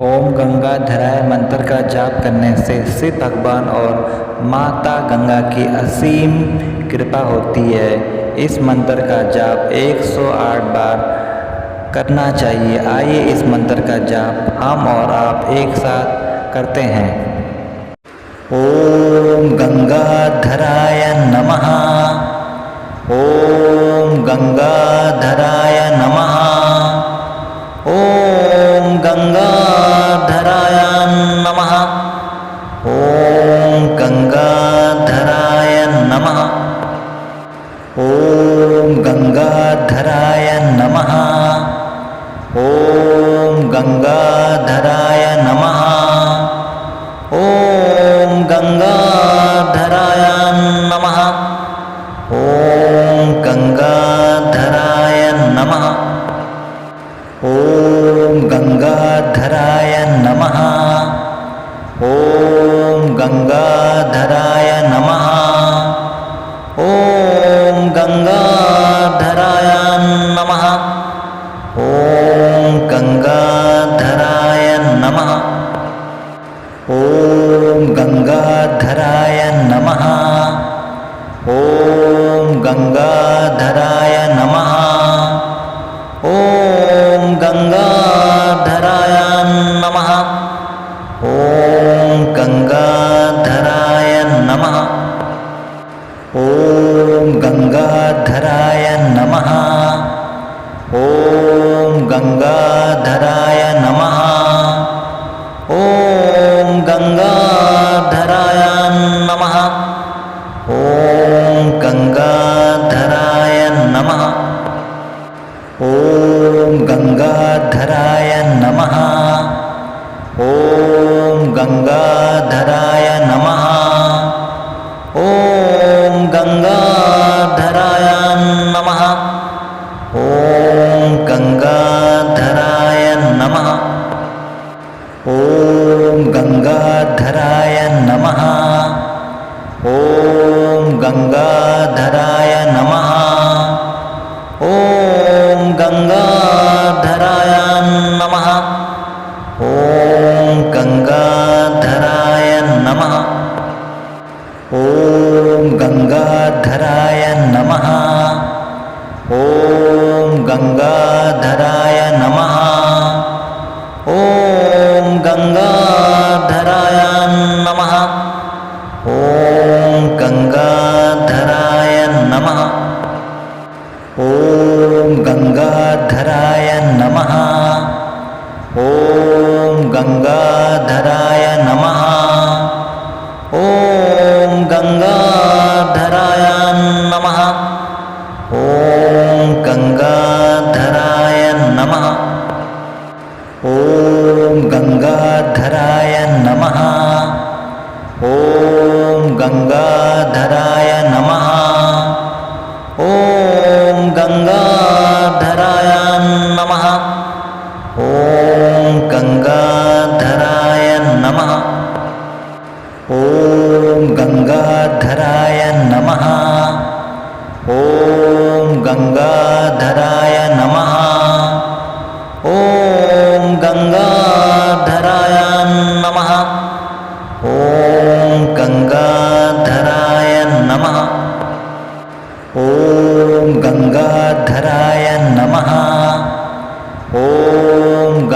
ओम गंगाधराय मंत्र का जाप करने से शिव भगवान और माता गंगा की असीम कृपा होती है। इस मंत्र का जाप 108 बार करना चाहिए। आइए इस मंत्र का जाप हम और आप एक साथ करते हैं। ओम गंगा धराय नमः। ओम गंगाधराय नमः गंगाधराय नम। ॐ गंगाधराय नम। ॐ गंगाधराय नम। ॐ गंगाधराय नम। ॐ गङ्गाधराय नमः। ओम गंगाधराय नमः। ओम गंगाधराय नमः। ओम गंगाधराय नमः। ओम गंगाधराय नमः। ओम गंगाधराय नमः। ओम गंगाधराय नमः। गङ्गाधराय नम। ॐ गङ्गाधराय नमः। ॐ गङ्गाधराय नमः। ॐ गङ्गाधराय नमः। ॐ गङ्गाधराय नमः। ॐ गङ्गाधराय नमः। गंगाधर गंगाधराय नम। ओ गङ्गाधराय नम। ओ गंगाधराय नम। नमः।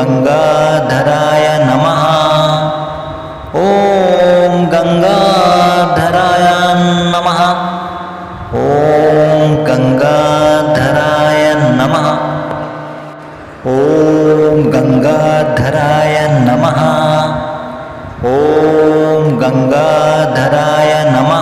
गंगाधराय नम। ओ गंगाधराय नम। ओ गंगाधराय नम। ओ गंगाधराय नम। ओ गंगाधराय नमः।